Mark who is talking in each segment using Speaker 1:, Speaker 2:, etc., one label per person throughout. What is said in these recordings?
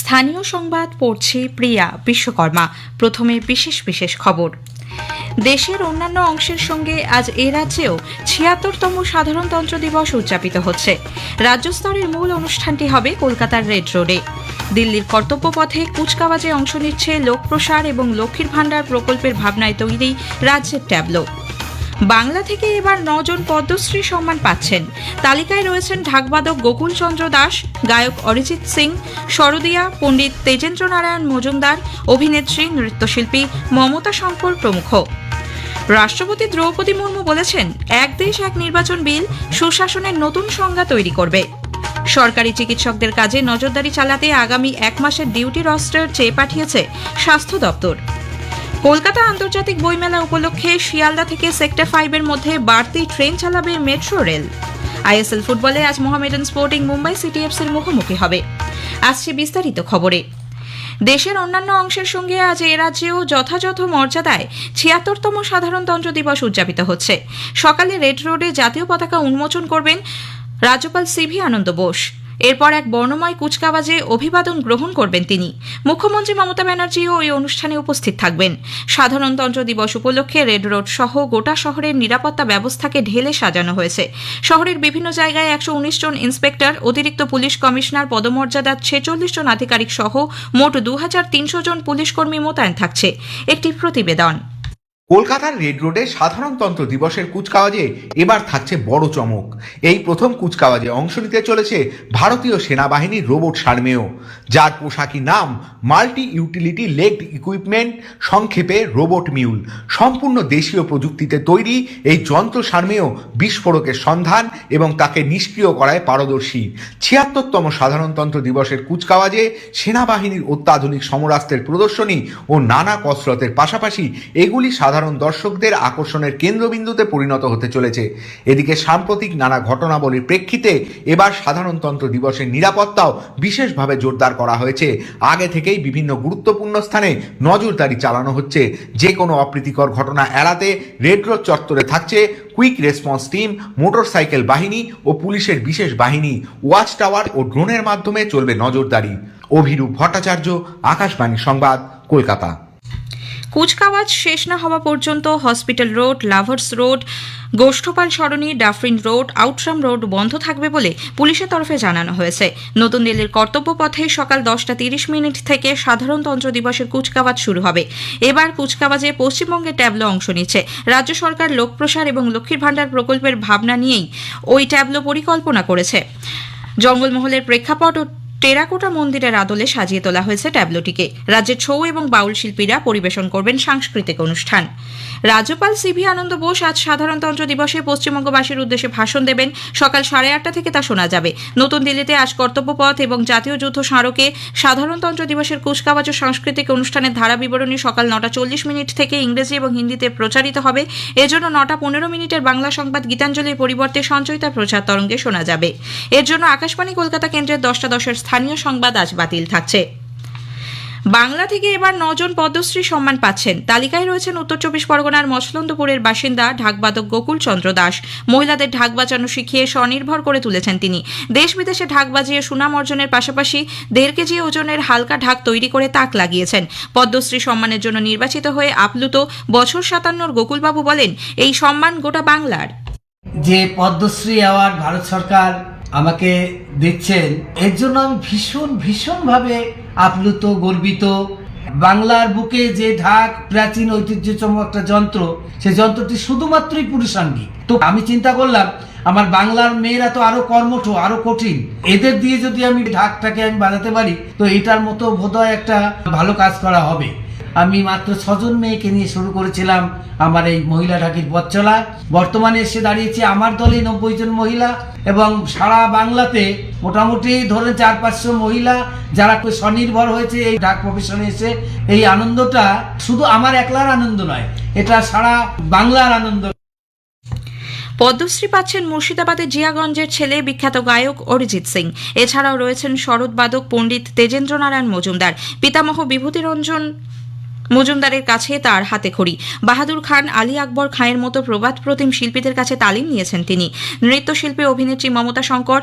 Speaker 1: স্থানীয় সংবাদ পড়ছে প্রিয়া বিশ্বকর্মা। প্রথমে বিশেষ বিশেষ খবর। দেশের অন্যান্য অংশের সঙ্গে আজ এ রাজ্যেও ছিয়াত্তরতম সাধারণতন্ত্র দিবস উদযাপিত হচ্ছে। রাজ্য স্তরের মূল অনুষ্ঠানটি হবে কলকাতার রেড রোডে দিল্লির কর্তব্যপথে কুচকাওয়াজে অংশ নিচ্ছে লোকপ্রসার এবং লক্ষ্মীর ভাণ্ডার প্রকল্পের ভাবনায় তৈরি রাজ্যের ট্যাবলো। বাংলা থেকে এবার নজন পদ্মশ্রী সম্মান পাচ্ছেন। তালিকায় রয়েছেন ঢাকবাদক গোকুলচন্দ্র দাস, গায়ক অরিজিৎ সিং, শরদিয়া, পণ্ডিত তেজেন্দ্র নারায়ণ মজুমদার, অভিনেত্রী নৃত্যশিল্পী মমতা শঙ্কর প্রমুখ। রাষ্ট্রপতি দ্রৌপদী মুর্মু বলেছেন, এক দেশ, এক নির্বাচন বিল, সুশাসনের নতুন সংজ্ঞা তৈরি করবে। সরকারি চিকিৎসকদের কাজে নজরদারি চালাতে আগামী এক মাসের ডিউটি রস্টার চেয়ে পাঠিয়েছে স্বাস্থ্য দপ্তর। কলকাতা আন্তর্জাতিক বইমেলা উপলক্ষে শিয়ালদা থেকে সেক্টর ফাইভের মধ্যে বাড়তি ট্রেন চালাবে মেট্রো রেল। আইএসএল ফুটবলে আজ মোহামেডান স্পোর্টিং মুম্বাই সিটি এফসির মুখোমুখি হবে। আসছে বিস্তারিত খবরে। দেশের অন্যান্য অংশের সঙ্গে আজ এ রাজ্যেও যথাযথ মর্যাদায় ছিয়াত্তরতম সাধারণতন্ত্র দিবস উদযাপিত হচ্ছে। সকালে রেড রোডে জাতীয় পতাকা উন্মোচন করবেন রাজ্যপাল সিভি আনন্দ বোস। এরপর এক বর্ণময় কুচকাওয়াজে অভিবাদন গ্রহণ করবেন তিনি। মুখ্যমন্ত্রী মমতা ব্যানার্জিও ওই অনুষ্ঠানে উপস্থিত থাকবেন। সাধারণতন্ত্র দিবস উপলক্ষে রেড রোড সহ গোটা শহরের নিরাপত্তা ব্যবস্থাকে ঢেলে সাজানো হয়েছে। শহরের বিভিন্ন জায়গায় একশো উনিশ জন ইন্সপেক্টর, অতিরিক্ত পুলিশ কমিশনার পদমর্যাদার ছেচল্লিশ জন আধিকারিক সহ মোট দু হাজার তিনশো জন পুলিশ কর্মী মোতায়েন থাকছে। একটি প্রতিবেদন।
Speaker 2: কলকাতার রেড রোডে সাধারণতন্ত্র দিবসের কুচকাওয়াজে এবার থাকছে বড় চমক। এই প্রথম কুচকাওয়াজে অংশ নিতে চলেছে ভারতীয় সেনাবাহিনীর রোবট সার্মেয়। যার পোশাকি নাম মাল্টি ইউটিলিটি লেগড ইকুইপমেন্ট, সংক্ষেপে রোবট মিউল। সম্পূর্ণ দেশীয় প্রযুক্তিতে তৈরি এই যন্ত্র সার্মেয় বিস্ফোরকের সন্ধান এবং তাকে নিষ্ক্রিয় করায় পারদর্শী। ছিয়াত্তরতম সাধারণতন্ত্র দিবসের কুচকাওয়াজে সেনাবাহিনীর অত্যাধুনিক সমরাস্ত্রের প্রদর্শনী ও নানা কসরতের পাশাপাশি এগুলি সাধারণ দর্শকদের আকর্ষণের কেন্দ্রবিন্দুতে পরিণত হতে চলেছে। এদিকে সাম্প্রতিক নানা ঘটনাবলীর প্রেক্ষিতে এবার সাধারণতন্ত্র দিবসের নিরাপত্তাও বিশেষভাবে জোরদার করা হয়েছে। আগে থেকেই বিভিন্ন গুরুত্বপূর্ণ স্থানে নজরদারি চালানো হচ্ছে। যে কোনো অপ্রীতিকর ঘটনা এড়াতে রেড রোড চত্বরে থাকছে কুইক রেসপন্স টিম, মোটরসাইকেল বাহিনী ও পুলিশের বিশেষ বাহিনী। ওয়াচ টাওয়ার ও ড্রোনের মাধ্যমে চলবে নজরদারি। অভিরূপ ভট্টাচার্য, আকাশবাণী সংবাদ, কলকাতা।
Speaker 1: কুচকাওয়াজ শেষ না হওয়া পর্যন্ত hospital road, lovers road, Gosthapal Sarani, Dufferin road, Outram road বন্ধ থাকবে বলে পুলিশের তরফে জানানো হয়েছে। নতুন দিল্লির কর্তব্য পথে সকাল দশটা তিরিশ মিনিট থেকে সাধারণতন্ত্র দিবসের কুচকাওয়াজ শুরু হবে। এবার কুচকাওয়াজে পশ্চিমবঙ্গের ট্যাবলো অংশ নিচ্ছে। রাজ্য সরকার লোকপ্রসার এবং লক্ষ্মীর ভাণ্ডার প্রকল্পের ভাবনা নিয়েই ওই ট্যাবলো পরিকল্পনা করেছে। জঙ্গলমহলের প্রেক্ষাপট টেরাকোটা মন্দিরের আদলে সাজিয়ে তোলা হয়েছে ট্যাবলোটিকে। রাজ্যের ছৌ এবং বাউল শিল্পীরা পরিবেশন করবেন সাংস্কৃতিক অনুষ্ঠান। রাজ্যপাল সিভি আনন্দ বোস আজ সাধারণতন্ত্র দিবসে পশ্চিমবঙ্গবাসীর উদ্দেশ্যে ভাষণ দেবেন। সকাল সাড়ে আটটা থেকে তা শোনা যাবে। নতুন দিল্লিতে আজ কর্তব্যপথ এবং জাতীয় যুদ্ধ স্মারকে সাধারণতন্ত্র দিবসের কুচকাওয়াজ সাংস্কৃতিক অনুষ্ঠানের ধারা বিবরণী সকাল নটা চল্লিশ মিনিট থেকে ইংরেজি এবং হিন্দিতে প্রচারিত হবে। এজন্য নটা পনেরো মিনিটের বাংলা সংবাদ গীতাঞ্জলির পরিবর্তে সঞ্চয়িতা প্রচার তরঙ্গে শোনা যাবে। এর জন্য আকাশবাণী কলকাতা কেন্দ্রের দশটা দশের স্থানীয় সংবাদ আজ বাতিল থাকছে। বাংলা থেকে এবার নজন পদ্মশ্রী সম্মান পাচ্ছেন। তালিকায় রয়েছেন উত্তর চব্বিশ পরগনার মছলন্দপুরের বাসিন্দা ঢাকবাদক গোকুল চন্দ্র দাস। মহিলাদের ঢাক বাজানো শিখিয়ে স্বনির্ভর করে তুলেছেন তিনি। দেশ বিদেশে ঢাক বাজিয়ে সুনাম অর্জনের পাশাপাশি দেড় কেজি ওজনের হালকা ঢাক তৈরি করে তাক লাগিয়েছেন। পদ্মশ্রী সম্মানের জন্য নির্বাচিত হয়ে আপ্লুত বছর সাতান্নর গোকুলবাবু বলেন, এই সম্মান গোটা বাংলার।
Speaker 3: যে পদ্মশ্রী অ্যাওয়ার্ড ভারত সরকার আমাকে দিচ্ছেন এর জন্য আমি ভীষণ, ভীষণভাবে আপ্লুত, গর্বিত। বাংলার বুকে যে ঢাক প্রাচীন ঐতিহ্যতম একটা যন্ত্র সেই যন্ত্রটি শুধুমাত্রই পুরুষাঙ্গী তো আমি চিন্তা করলাম, আমার বাংলার মেয়েরা তো আরও কর্মঠ, আরও কঠিন। এদের দিয়ে যদি আমি ঢাকটাকে আমি বাজাতে পারি, তো এটার মতো বোধহয় একটা ভালো কাজ করা হবে। আমি মাত্র ছজন মেয়েকে নিয়ে শুরু করেছিলাম আমার এই মহিলা ঢাকির পথ চলা। বর্তমানে এসে দাঁড়িয়েছে আমার দলে নব্বই জন মহিলা এবং সারা বাংলাতে মোটামুটি ধরেন চার পাঁচশো মহিলা যারা খুব স্বনির্ভর হয়েছে এই ডাক প্রফেশনে এসে এই আনন্দটা শুধু আমার একলার আনন্দ নয়, এটা সারা বাংলার আনন্দ।
Speaker 1: পদ্মশ্রী পাচ্ছেন মুর্শিদাবাদের জিয়াগঞ্জের ছেলে বিখ্যাত গায়ক অরিজিৎ সিং। এছাড়াও রয়েছেন শরৎবাদক পণ্ডিত তেজেন্দ্র নারায়ণ মজুমদার, পিতামহ বিভূতিরঞ্জন মজুমদারের কাছে তার হাতে খড়ি। বাহাদুর খান, আলী আকবর খাঁয়ের মতো প্রবাদ প্রতিম শিল্পীদের কাছে তালিম নিয়েছেন তিনি। নৃত্যশিল্পী অভিনেত্রী মমতা শঙ্কর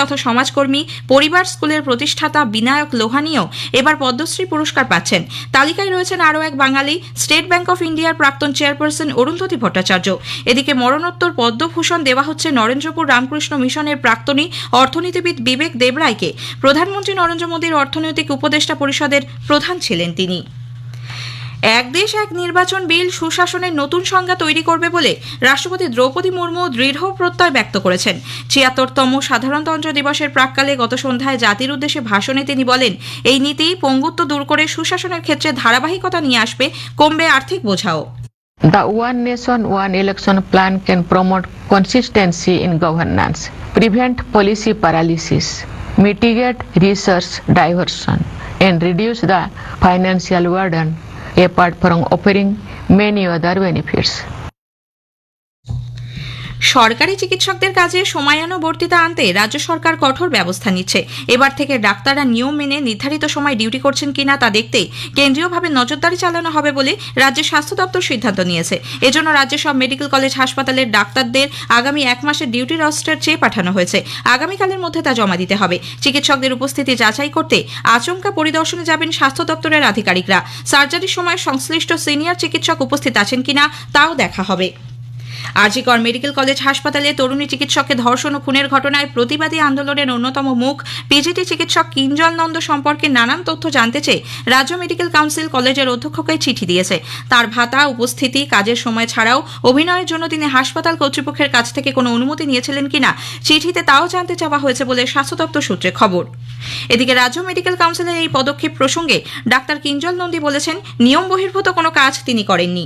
Speaker 1: তথা সমাজকর্মী, পরিবার স্কুলের প্রতিষ্ঠাতা বিনায়ক লোহানিও এবার পদ্মশ্রী পুরস্কার পাচ্ছেন। তালিকায় রয়েছেন আরও এক বাঙালি, স্টেট ব্যাংক অফ ইন্ডিয়ার প্রাক্তন চেয়ারপারসন অরুন্ধতী ভট্টাচার্য। এদিকে মরণোত্তর পদ্মভূষণ দেওয়া হচ্ছে নরেন্দ্রপুর রামকৃষ্ণ মিশনের প্রাক্তনী অর্থনীতিবিদ বিবেক দেবরায়কে। প্রধানমন্ত্রী নরেন্দ্র মোদীর অর্থনৈতিক উপদেষ্টা পরিষদের প্রধান ছিলেন তিনি। এক দেশ এক নির্বাচন বিল সুশাসনের নতুন সংজ্ঞা তৈরি করবে বলে রাষ্ট্রপতি দ্রৌপদী মুর্মু দৃঢ় প্রত্যয় ব্যক্ত করেছেন। ছিয়াত্তরতম সাধারণতন্ত্র দিবসের প্রাককালে গত সন্ধ্যায় জাতির উদ্দেশ্যে ভাষণে তিনি বলেন এই নীতি পঙ্গুত্ব দূর করে সুশাসনের ক্ষেত্রে ধারাবাহিকতা নিয়ে আসবে কমবে আর্থিক বোঝাও।
Speaker 4: The One Nation, One Election plan can promote consistency in governance, prevent policy paralysis, mitigate resource diversion, and reduce the financial burden. Apart from offering many other benefits.
Speaker 1: সরকারি চিকিৎসকদের কাজে সময়ানুবর্তিতা আনতে রাজ্য সরকার কঠোর ব্যবস্থা নিচ্ছে। এবার থেকে ডাক্তাররা নিয়ম মেনে নির্ধারিত সময় ডিউটি করছেন কিনা তা দেখতে কেন্দ্রীয়ভাবে নজরদারি চালানো হবে বলে রাজ্যের স্বাস্থ্য দপ্তর সিদ্ধান্ত নিয়েছে। এজন্য রাজ্যের সব মেডিকেল কলেজ, হাসপাতালের ডাক্তারদের আগামী এক মাসের ডিউটি রস্টার চেয়ে পাঠানো হয়েছে। আগামীকালের মধ্যে তা জমা দিতে হবে। চিকিৎসকদের উপস্থিতি যাচাই করতে আচমকা পরিদর্শনে যাবেন স্বাস্থ্য দপ্তরের আধিকারিকরা। সার্জারির সময় সংশ্লিষ্ট সিনিয়র চিকিৎসক উপস্থিত আছেন কিনা তাও দেখা হবে। আরজিকর মেডিকেল কলেজ হাসপাতালে তরুণী চিকিৎসককে ধর্ষণ ও খুনের ঘটনায় প্রতিবাদী আন্দোলনের অন্যতম মুখ। পিজিটি চিকিৎসক কিঞ্জল নন্দ সম্পর্কে নানান তথ্য জানতে চেয়ে রাজ্য মেডিকেল কাউন্সিল কলেজের অধ্যক্ষকে চিঠি দিয়েছে। তার ভাতা, উপস্থিতি, কাজের সময় ছাড়াও অভিনয়ের জন্য তিনি হাসপাতাল কর্তৃপক্ষের কাছ থেকে কোনো অনুমতি নিয়েছিলেন কিনা চিঠিতে তাও জানতে চাওয়া হয়েছে বলে স্বাস্থ্য দপ্তর সূত্রে খবর। এদিকে রাজ্য মেডিকেল কাউন্সিলের এই পদক্ষেপ প্রসঙ্গে ডাক্তার কিঞ্জল নন্দী বলেছেন, নিয়ম বহির্ভূত কোনো কাজ তিনি করেননি।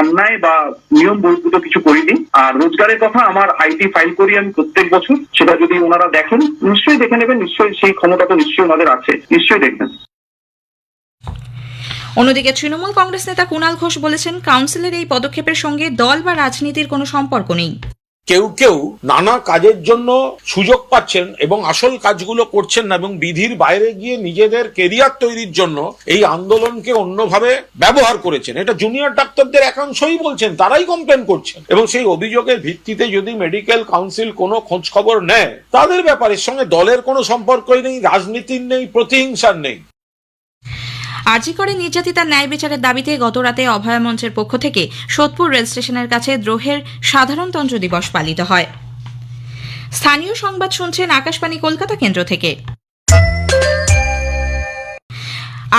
Speaker 5: অন্যায় বা নিয়ম বহির্ভূত কিছু করিনি। আর রোজগারের কথা আমার আইটি ফাইল করি আমি প্রত্যেক বছর, সেটা যদি ওনারা দেখেন, নিশ্চয়ই দেখে নেবেন, নিশ্চয়ই সেই ক্ষমতা তো নিশ্চয়ই ওনাদের আছে, নিশ্চয়ই দেখবেন।
Speaker 1: অন্যদিকে তৃণমূল কংগ্রেস নেতা কুণাল ঘোষ বলেছেন, কাউন্সিলের এই পদক্ষেপের সঙ্গে দল বা রাজনীতির কোনো সম্পর্ক নেই।
Speaker 6: কেউ কেউ নানা কাজের জন্য সুযোগ পাচ্ছেন এবং আসল কাজগুলো করছেন না এবং বিধির বাইরে গিয়ে নিজেদের কেরিয়ার তৈরির জন্য এই আন্দোলনকে অন্যভাবে ব্যবহার করেছেন। এটা জুনিয়র ডাক্তারদের একাংশই বলছেন, তারাই কমপ্লেন করছেন। এবং সেই অভিযোগের ভিত্তিতে যদি মেডিকেল কাউন্সিল কোনো খোঁজ খবর নেয়, তাদের ব্যাপারের সঙ্গে দলের কোনো সম্পর্কই নেই, রাজনীতির নেই, প্রতিহিংসার নেই।
Speaker 1: আরজি করে নির্যাতিতার ন্যায় বিচারের দাবিতে গতরাতে অভয়া মঞ্চের পক্ষ থেকে সোদপুর রেল স্টেশনের কাছে দ্রোহের সাধারণতন্ত্র দিবস পালিত হয়। স্থানীয় সংবাদ শুনছেন আকাশবাণী কলকাতা কেন্দ্র থেকে।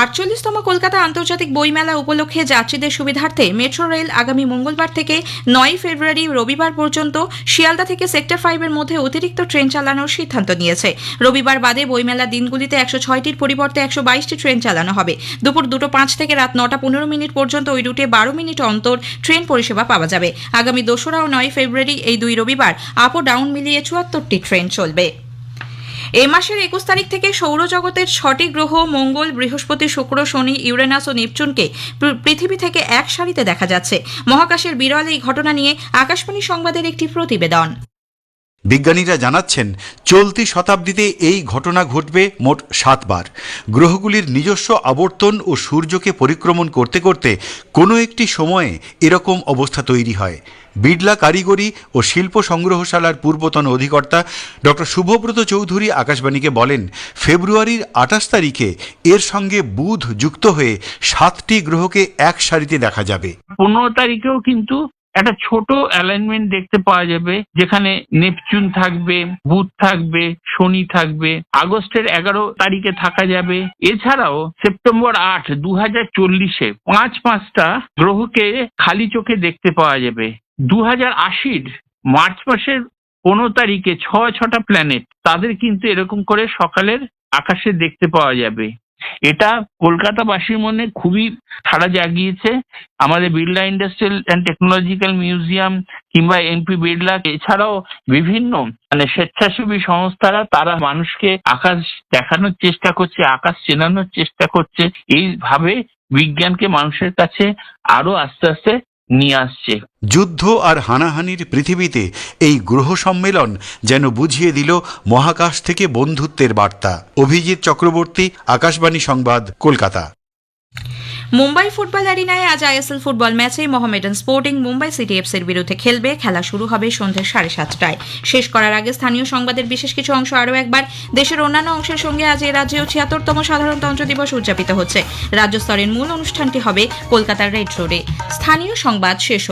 Speaker 1: আটচল্লিশতম কলকাতা আন্তর্জাতিক বইমেলা উপলক্ষে যাত্রীদের সুবিধার্থে মেট্রো রেল আগামী মঙ্গলবার থেকে নয় ফেব্রুয়ারি রবিবার পর্যন্ত শিয়ালদা থেকে সেক্টর ফাইভের মধ্যে অতিরিক্ত ট্রেন চালানোর সিদ্ধান্ত নিয়েছে। রবিবার বাদে বইমেলার দিনগুলিতে একশো ছয়টির পরিবর্তে একশো বাইশটি ট্রেন চালানো হবে। দুপুর দুটো পাঁচ থেকে রাত নটা পনেরো মিনিট পর্যন্ত ওই রুটে বারো মিনিট অন্তর ট্রেন পরিষেবা পাওয়া যাবে। আগামী দোসরা ও নয় ফেব্রুয়ারি এই দুই রবিবার আপ ও ডাউন মিলিয়ে চুয়াত্তরটি ট্রেন চলবে। এ মাসের একুশ তারিখ থেকে সৌরজগতের ছটি গ্রহ, মঙ্গল, বৃহস্পতি, শুক্র, শনি, ইউরেনাস ও নেপচুনকে পৃথিবী থেকে এক সারিতে দেখা যাচ্ছে। মহাকাশের বিরল এই ঘটনা নিয়ে আকাশবাণী সংবাদের একটি প্রতিবেদন।
Speaker 7: বিজ্ঞানীরা জানাচ্ছেন, চলতি শতাব্দীতে এই ঘটনা ঘটবে মোট সাতবার। গ্রহগুলির নিজস্ব আবর্তন ও সূর্যকে পরিক্রমণ করতে করতে কোনো একটি সময়ে এরকম অবস্থা তৈরি হয়। বিড়লা কারিগরি ও শিল্প সংগ্রহশালার পূর্বতন অধিকর্তা ডক্টর শুভব্রত চৌধুরী আকাশবাণীকে বলেন, ফেব্রুয়ারির আঠাশ তারিখে এর সঙ্গে বুধ যুক্ত হয়ে সাতটি গ্রহকে এক সারিতে দেখা যাবে।
Speaker 8: পনেরো তারিখেও কিন্তু একটা ছোট অ্যালাইনমেন্ট দেখতে পাওয়া যাবে, যেখানে নেপচুন থাকবে, বুধ থাকবে, শনি থাকবে, আগস্টের এগারো তারিখে থাকা যাবে। এছাড়াও সেপ্টেম্বর আট দু হাজার চল্লিশে পাঁচ পাঁচটা গ্রহকে খালি চোখে দেখতে পাওয়া যাবে। দু হাজার আশির মার্চ মাসের পনেরো তারিখে ছ ছটা প্ল্যানেট তাদের কিন্তু এরকম করে সকালের আকাশে দেখতে পাওয়া যাবে। এটা কলকাতাবাসীর মনে খুবই সাড়া জাগিয়েছে। আমাদের Birla industrial and technological museum কিংবা এমপি বিড়লা, এছাড়াও বিভিন্ন মানে স্বেচ্ছাসেবী সংস্থারা, তারা মানুষকে আকাশ দেখানোর চেষ্টা করছে, আকাশ চেনানোর চেষ্টা করছে। এইভাবে বিজ্ঞানকে মানুষের কাছে আরও আস্তে আস্তে নিয়ে আসছে।
Speaker 7: যুদ্ধ আর হানাহানির পৃথিবীতে এই গ্রহ সম্মেলন যেন বুঝিয়ে দিল মহাকাশ থেকে বন্ধুত্বের বার্তা। অভিজিৎ চক্রবর্তী, আকাশবাণী সংবাদ, কলকাতা।
Speaker 1: মুম্বাই ফুটবল অ্যারিনায় আজ আইএসএল ফুটবল ম্যাচে মোহামেডান স্পোর্টিং মুম্বাই সিটি এফসির বিরুদ্ধে খেলবে। খেলা শুরু হবে সন্ধ্যে সাড়ে সাতটায়। শেষ করার আগে স্থানীয় সংবাদের বিশেষ কিছু অংশ আরও একবার। দেশের অন্যান্য অংশের সঙ্গে আজ এ রাজ্যেও ছিয়াত্তরতম সাধারণতন্ত্র দিবস উদযাপিত হচ্ছে। রাজ্যস্তরের মূল অনুষ্ঠানটি হবে কলকাতার রেড রোডে। স্থানীয় সংবাদ শেষ